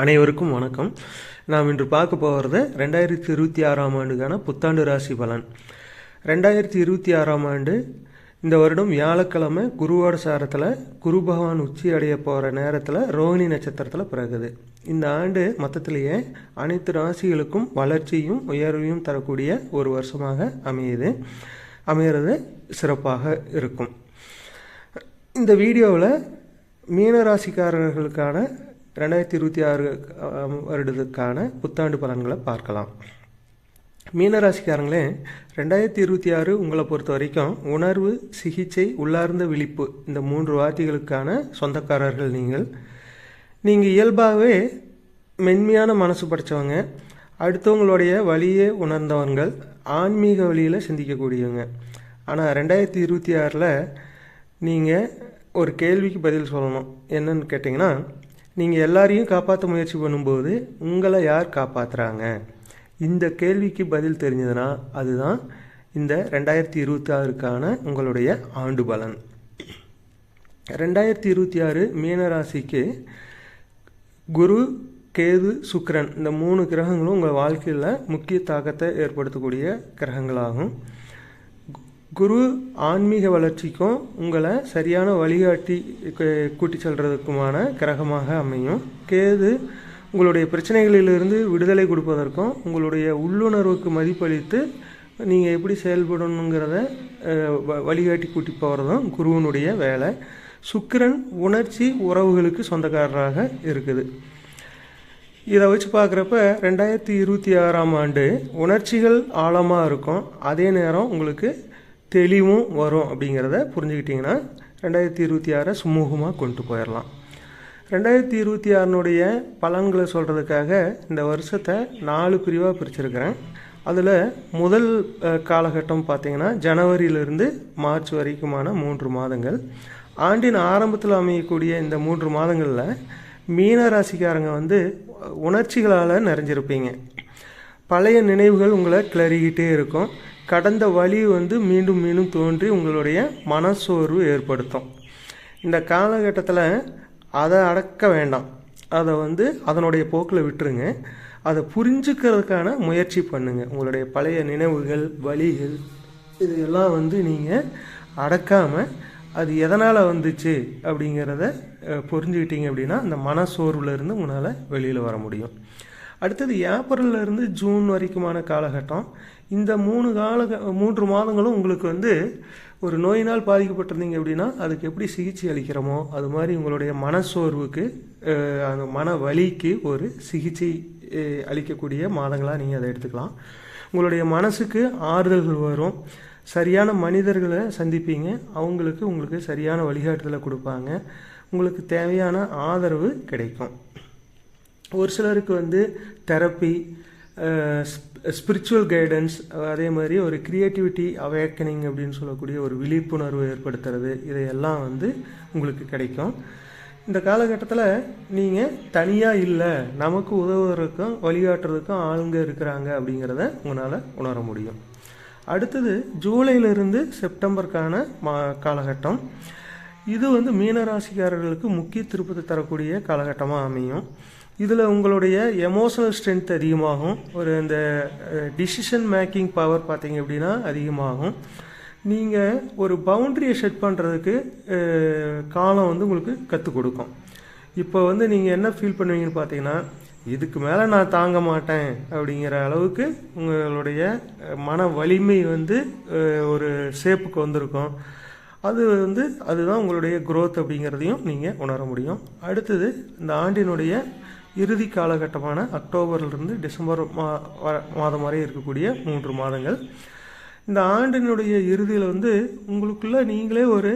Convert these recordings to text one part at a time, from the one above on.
அனைவருக்கும் வணக்கம். நாம் இன்று பார்க்க போகிறது ரெண்டாயிரத்தி இருபத்தி ஆறாம் ஆண்டுக்கான புத்தாண்டு ராசி பலன். ரெண்டாயிரத்தி இருபத்தி ஆறாம் ஆண்டு இந்த வருடம் வியாழக்கிழமை குருவோட சாரத்தில் குரு பகவான் உச்சி அடைய போகிற நேரத்தில் ரோஹிணி நட்சத்திரத்தில் பிறகுது. இந்த ஆண்டு மொத்தத்திலேயே அனைத்து ராசிகளுக்கும் வளர்ச்சியும் உயர்வையும் தரக்கூடிய ஒரு வருஷமாக அமையுது. அமையிறது சிறப்பாக இருக்கும். இந்த வீடியோவில் மீனராசிக்காரர்களுக்கான ரெண்டாயிரத்தி இருபத்தி ஆறு வருடத்துக்கான புத்தாண்டு பலன்களை பார்க்கலாம். மீனராசிக்காரங்களே ரெண்டாயிரத்தி இருபத்தி ஆறு உங்களை பொறுத்த வரைக்கும் உணர்வு சிகிச்சை உள்ளார்ந்த விழிப்பு இந்த மூன்று வார்த்தைகளுக்கான சொந்தக்காரர்கள் நீங்கள். நீங்கள் இயல்பாகவே மென்மையான மனசு படித்தவங்க அடுத்தவங்களுடைய வழியே உணர்ந்தவங்கள் ஆன்மீக வழியில் சிந்திக்கக்கூடியவங்க. ஆனால் ரெண்டாயிரத்தி இருபத்தி ஆறில் நீங்கள் ஒரு கேள்விக்கு பதில் சொல்லணும். என்னன்னு கேட்டிங்கன்னா நீங்கள் எல்லாரையும் காப்பாற்ற முயற்சி பண்ணும்போது உங்களை யார் காப்பாற்றுறாங்க இந்த கேள்விக்கு பதில் தெரிஞ்சதுன்னா அதுதான் இந்த ரெண்டாயிரத்தி இருபத்தி ஆறுக்கான உங்களுடைய ஆண்டு பலன். ரெண்டாயிரத்தி இருபத்தி ஆறு மீனராசிக்கு குரு கேது சுக்கரன் இந்த மூணு கிரகங்களும் உங்கள் வாழ்க்கையில் முக்கிய தாக்கத்தை ஏற்படுத்தக்கூடிய கிரகங்களாகும். குரு ஆன்மீக வளர்ச்சிக்கும் உங்களை சரியான வழிகாட்டி கூட்டி செல்றதுக்குமான கிரகமாக அமையும். கேது உங்களுடைய பிரச்சனைகளிலிருந்து விடுதலை கொடுப்பதற்கும் உங்களுடைய உள்ளுணர்வுக்கு மதிப்பளித்து நீங்கள் எப்படி செயல்படணுங்கிறத வழிகாட்டி கூட்டி போகிறதும் குருவனுடைய வேலை. சுக்கிரன் உணர்ச்சி உறவுகளுக்கு சொந்தக்காரராக இருக்குது. இதை வச்சு பார்க்குறப்ப ரெண்டாயிரத்தி இருபத்தி ஆறாம் ஆண்டு உணர்ச்சிகள் ஆழமாக இருக்கும். அதே நேரம் உங்களுக்கு தெளிவும் வரும் அப்படிங்கிறத புரிஞ்சுக்கிட்டிங்கன்னா ரெண்டாயிரத்தி இருபத்தி ஆறை சுமூகமாக கொண்டு போயிடலாம். ரெண்டாயிரத்தி இருபத்தி ஆறினுடைய பலன்களை சொல்கிறதுக்காக இந்த வருஷத்தை நாலு பிரிவாக பிரிச்சிருக்கிறேன். அதில் முதல் காலகட்டம் பார்த்திங்கன்னா ஜனவரியிலிருந்து மார்ச் வரைக்குமான மூன்று மாதங்கள். ஆண்டின் ஆரம்பத்தில் அமையக்கூடிய இந்த மூன்று மாதங்களில் மீன ராசிக்காரங்க வந்து உணர்ச்சிகளால் நிறைஞ்சிருப்பீங்க. பழைய நினைவுகள் உங்களை கிளறிக்கிட்டே இருக்கும். கடந்த வழி வந்து மீண்டும் மீண்டும் தோன்றி உங்களுடைய மனசோர்வு ஏற்படுத்தும். இந்த காலகட்டத்தில் அதை அடக்க வேண்டாம். அதை வந்து அதனுடைய போக்கில் விட்டுருங்க. அதை புரிஞ்சுக்கிறதுக்கான முயற்சி பண்ணுங்கள் உங்களுடைய பழைய நினைவுகள் வழிகள் இதையெல்லாம் வந்து நீங்கள் அடக்காமல் அது எதனால் வந்துச்சு அப்படிங்கிறத புரிஞ்சுக்கிட்டீங்க அப்படின்னா அந்த மனசோர்வுலேருந்து உங்களால் வெளியில் வர முடியும். அடுத்தது ஏப்ரல்லேருந்து ஜூன் வரைக்குமான காலகட்டம். இந்த மூணு கால மூன்று மாதங்களும் உங்களுக்கு வந்து ஒரு நோயினால் பாதிக்கப்பட்டிருந்தீங்க அப்படின்னா அதுக்கு எப்படி சிகிச்சை அளிக்கிறோமோ அது மாதிரி உங்களுடைய மனசோர்வுக்கு அந்த மன வலிக்கு ஒரு சிகிச்சை அளிக்கக்கூடிய மாதங்களாக நீங்கள் அதை எடுத்துக்கலாம். உங்களுடைய மனசுக்கு ஆறுதல்கள் வரும். சரியான மனிதர்களை சந்திப்பீங்க. அவங்களுக்கு உங்களுக்கு சரியான வழிகாட்டுதலை கொடுப்பாங்க. உங்களுக்கு தேவையான ஆதரவு கிடைக்கும். ஒரு சிலருக்கு வந்து தெரப்பி ஸ்பிரிச்சுவல் கைடன்ஸ் அதே மாதிரி ஒரு க்ரியேட்டிவிட்டி அவேக்கனிங் அப்படின்னு சொல்லக்கூடிய ஒரு விழிப்புணர்வு ஏற்படுத்துறது இதையெல்லாம் வந்து உங்களுக்கு கிடைக்கும். இந்த காலகட்டத்தில் நீங்கள் தனியாக இல்லை நமக்கு உதவுறதுக்கும் வழிகாட்டுறதுக்கும் ஆளுங்க இருக்கிறாங்க அப்படிங்கிறத உங்களால் உணர முடியும். அடுத்தது ஜூலையிலிருந்து செப்டம்பருக்கான மா காலகட்டம். இது வந்து மீனராசிக்காரர்களுக்கு முக்கிய திருப்பத்தை தரக்கூடிய காலகட்டமாக அமையும். இதில் உங்களுடைய எமோஷனல் ஸ்ட்ரென்த் அதிகமாகும். ஒரு இந்த டிசிஷன் மேக்கிங் பவர் பார்த்தீங்க அப்படின்னா அதிகமாகும். நீங்கள் ஒரு பவுண்ட்ரியை செட் பண்ணுறதுக்கு காலம் வந்து உங்களுக்கு கற்றுக் கொடுக்கும். இப்போ வந்து நீங்கள் என்ன ஃபீல் பண்ணுவீங்கன்னு பார்த்தீங்கன்னா இதுக்கு மேலே நான் தாங்க மாட்டேன் அப்படிங்கிற அளவுக்கு உங்களுடைய மன வலிமை வந்து ஒரு ஷேப்புக்கு வந்திருக்கும். அது வந்து அதுதான் உங்களுடைய குரோத் அப்படிங்கிறதையும் நீங்கள் உணர முடியும். அடுத்தது இந்த ஆண்டினுடைய இறுதி காலகட்டமான அக்டோபர்லேருந்து டிசம்பர் மா மாதம் வரை இருக்கக்கூடிய மூன்று மாதங்கள். இந்த ஆண்டினுடைய இறுதியில் வந்து உங்களுக்குள்ளே நீங்களே ஒரு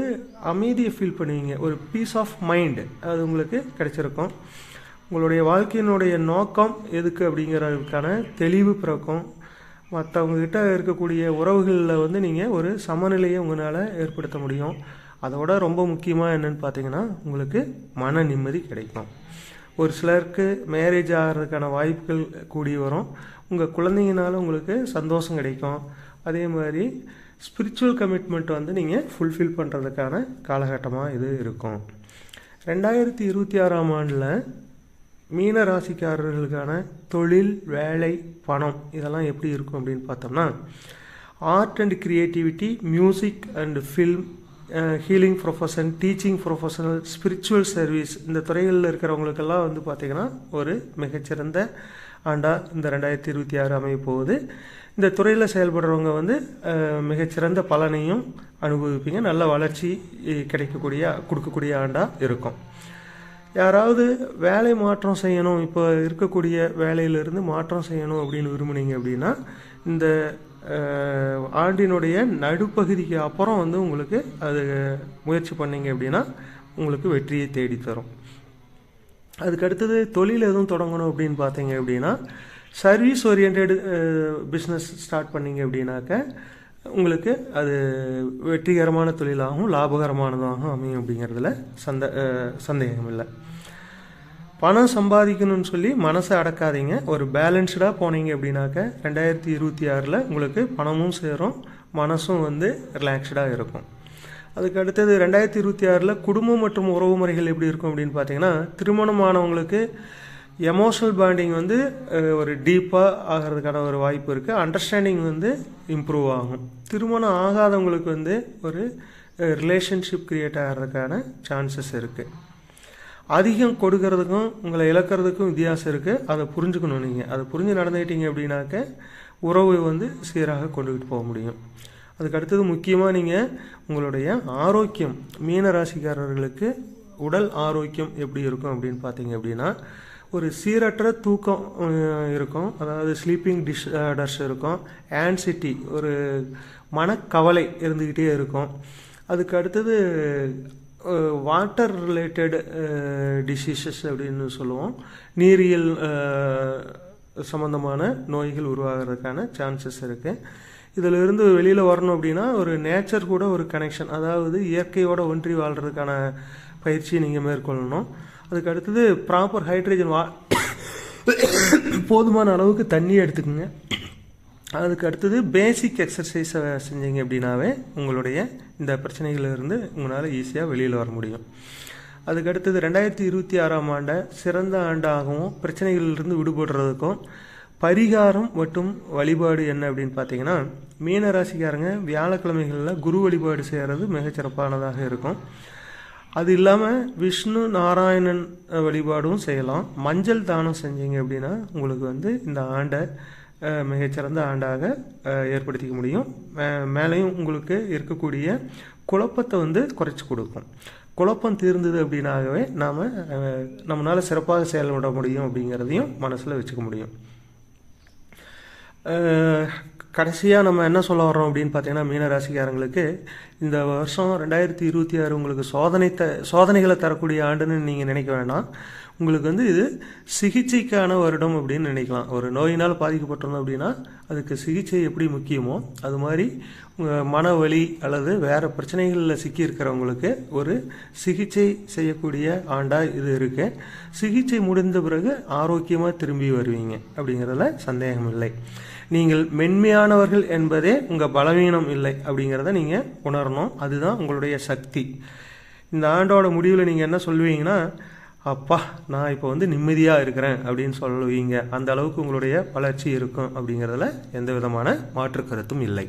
அமைதியை ஃபீல் பண்ணுவீங்க. ஒரு பீஸ் ஆஃப் மைண்டு அது உங்களுக்கு கிடைச்சிருக்கும். உங்களுடைய வாழ்க்கையினுடைய நோக்கம் எதுக்கு அப்படிங்கிறதுக்கான தெளிவு பிறக்கும். மற்றவங்கக்கிட்ட இருக்கக்கூடிய உறவுகளில் வந்து நீங்கள் ஒரு சமநிலையை உங்களால் ஏற்படுத்த முடியும். அதோட ரொம்ப முக்கியமாக என்னென்னு பார்த்தீங்கன்னா உங்களுக்கு மன நிம்மதி கிடைக்கும். ஒரு சிலருக்கு மேரேஜ் ஆகிறதுக்கான வாய்ப்புகள் கூடி வரும். உங்கள் குழந்தைங்கனால உங்களுக்கு சந்தோஷம் கிடைக்கும். அதே மாதிரி ஸ்பிரிச்சுவல் கமிட்மெண்ட் வந்து நீங்கள் ஃபுல்ஃபில் பண்ணுறதுக்கான காலகட்டமாக இது இருக்கும். ரெண்டாயிரத்தி இருபத்தி ஆறாம் ஆண்டில் மீன ராசிக்காரர்களுக்கான தொழில் வேலை பணம் இதெல்லாம் எப்படி இருக்கும் அப்படின்னு பார்த்தோம்னா art and creativity music and film healing profession teaching professional spiritual service இந்த துறைகளில் இருக்கிறவங்களுக்கெல்லாம் வந்து பார்த்திங்கன்னா ஒரு மிகச்சிறந்த ஆண்டாக இந்த ரெண்டாயிரத்தி இருபத்தி ஆறு அமைய போகுது. இந்த துறையில் செயல்படுறவங்க வந்து மிகச்சிறந்த பலனையும் அனுபவிப்பீங்க. நல்ல வளர்ச்சி கிடைக்கக்கூடிய கொடுக்கக்கூடிய ஆண்டாக இருக்கும். யாராவது வேலை மாற்றம் செய்யணும் இப்போ இருக்கக்கூடிய வேலையிலிருந்து மாற்றம் செய்யணும் அப்படின்னு விரும்புனீங்க அப்படின்னா இந்த ஆண்டினுடைய நடுப்பகுதிக்கு அப்புறம் வந்து உங்களுக்கு அது முயற்சி பண்ணீங்க அப்படின்னா உங்களுக்கு வெற்றியை தேடித்தரும் அதுக்கடுத்தது அதுக்கு அடுத்தது தொழில் எதுவும் தொடங்கணும் அப்படின்னு பார்த்தீங்க அப்படின்னா சர்வீஸ் ஓரியன்டு பிஸ்னஸ் ஸ்டார்ட் பண்ணீங்க அப்படின்னாக்க உங்களுக்கு அது வெற்றிகரமான தொழிலாகவும் லாபகரமானதாகவும் அமையும் அப்படிங்கிறதுல சந்த சந்தேகம் இல்லை பணம் சம்பாதிக்கணும்னு சொல்லி மனசை அடக்காதீங்க. ஒரு பேலன்ஸ்டாக போனீங்க அப்படின்னாக்க ரெண்டாயிரத்தி இருபத்தி ஆறில் உங்களுக்கு பணமும் சேரும் மனசும் வந்து ரிலாக்ஸ்டாக இருக்கும். அதுக்கு அடுத்தது ரெண்டாயிரத்தி இருபத்தி ஆறில் குடும்பம் மற்றும் உறவு முறைகள் எப்படி இருக்கும் அப்படின்னு பார்த்தீங்கன்னா திருமணமானவங்களுக்கு எமோஷனல் பாண்டிங் வந்து ஒரு டீப்பாக ஆகிறதுக்கான ஒரு வாய்ப்பு இருக்குது அண்டர்ஸ்டாண்டிங் வந்து இம்ப்ரூவ் ஆகும். திருமணம் ஆகாதவங்களுக்கு வந்து ஒரு ரிலேஷன்ஷிப் க்ரியேட் ஆகிறதுக்கான சான்சஸ் இருக்குது அதிகம் கொடுக்கறதுக்கும் உங்களை இழக்கிறதுக்கும் வித்தியாசம் இருக்குது அதை புரிஞ்சுக்கணும் நீங்கள் அதை புரிஞ்சு நடந்துக்கிட்டீங்க அப்படின்னாக்க உறவு வந்து சீராக கொண்டுகிட்டு போக முடியும். அதுக்கு அடுத்தது முக்கியமாக நீங்கள் உங்களுடைய ஆரோக்கியம். மீன ராசிக்காரர்களுக்கு உடல் ஆரோக்கியம் எப்படி இருக்கும் அப்படின்னு பார்த்தீங்க அப்படின்னா ஒரு சீரற்ற தூக்கம் இருக்கும். அதாவது ஸ்லீப்பிங் டிஸ்ஆர்டர்ஸ் இருக்கும். ஆன்சிட்டி ஒரு மனக்கவலை இருந்துக்கிட்டே இருக்கும். அதுக்கு அடுத்தது வாட்டர் ரிலேட்டட் டிசீசஸ் அப்படின்னு சொல்லுவோம். நீரியல் சம்மந்தமான சம்பந்தமான நோய்கள் உருவாகிறதுக்கான சான்சஸ் இருக்குது இதில் இருந்து வெளியில் வரணும் அப்படின்னா ஒரு நேச்சர் கூட ஒரு கனெக்ஷன் அதாவது இயற்கையோட ஒன்றி வாழ்கிறதுக்கான பயிற்சியை நீங்கள் மேற்கொள்ளணும். அதுக்கு அடுத்தது ப்ராப்பர் ஹைட்ரஜன் வா போதுமான அளவுக்கு தண்ணி எடுத்துக்கோங்க. அதுக்கு அடுத்தது பேசிக் எக்ஸசைஸை செஞ்சீங்க அப்படின்னாவே உங்களுடைய இந்த பிரச்சனைகளிலிருந்து உங்களால் ஈஸியாக வெளியில் வர முடியும். அதுக்கு அடுத்தது ரெண்டாயிரத்தி இருபத்தி ஆறாம் ஆண்டை சிறந்த ஆண்டாகவும் பிரச்சனைகளிலிருந்து விடுபடுறதுக்கும் பரிகாரம் மற்றும் வழிபாடு என்ன அப்படின்னு பார்த்தீங்கன்னா மீன ராசிக்காரங்க வியாழக்கிழமைகளில் குரு வழிபாடு செய்கிறது மிகச்சிறப்பானதாக இருக்கும். அது இல்லாமல் விஷ்ணு நாராயணன் வழிபாடும் செய்யலாம். மஞ்சள் தானம் செஞ்சீங்க அப்படின்னா உங்களுக்கு வந்து இந்த ஆண்டை மிகச்சிறந்த ஆண்டாக ஏற்படுத்திக்க முடியும். மே- மேலேயும் உங்களுக்கு இருக்கக்கூடிய குழப்பத்தை வந்து குறைச்சி கொடுக்கும். குழப்பம் தீர்ந்தது அப்படின்னாகவே நாம் நம்மளால் சிறப்பாக செயல்பட முடியும் அப்படிங்கிறதையும் மனசில் வச்சுக்க முடியும். கடைசியாக நம்ம என்ன சொல்ல வர்றோம் அப்படின்னு பார்த்தீங்கன்னா மீனராசிக்காரங்களுக்கு இந்த வருஷம் ரெண்டாயிரத்தி இருபத்தி ஆறு உங்களுக்கு சோதனை த சோதனைகளை தரக்கூடிய ஆண்டுன்னு நீங்கள் நினைக்க வேணாம். உங்களுக்கு வந்து இது சிகிச்சைக்கான வருடம் அப்படின்னு நினைக்கலாம். ஒரு நோயினால் பாதிக்கப்பட்டிருந்தோம் அப்படின்னா அதுக்கு சிகிச்சை எப்படி முக்கியமோ அது மாதிரி மன மனவலி அல்லது வேறு பிரச்சனைகளில் சிக்கியிருக்கிறவங்களுக்கு ஒரு சிகிச்சை செய்யக்கூடிய ஆண்டாக இது இருக்குது சிகிச்சை முடிந்த பிறகு ஆரோக்கியமாக திரும்பி வருவீங்க அப்படிங்கிறதுல சந்தேகம் இல்லை. நீங்கள் மென்மையானவர்கள் என்பதே உங்கள் பலவீனம் இல்லை அப்படிங்கிறத நீங்கள் உணரணும். அதுதான் உங்களுடைய சக்தி. இந்த ஆண்டோட முடிவில் நீங்கள் என்ன சொல்லுவீங்கன்னா அப்பா நான் இப்போ வந்து நிம்மதியாக இருக்கிறேன் அப்படின்னு சொல்லுவீங்க. அந்த அளவுக்கு உங்களுடைய வளர்ச்சி இருக்கும் அப்படிங்கிறதுல எந்த விதமான மாற்று கருத்தும் இல்லை.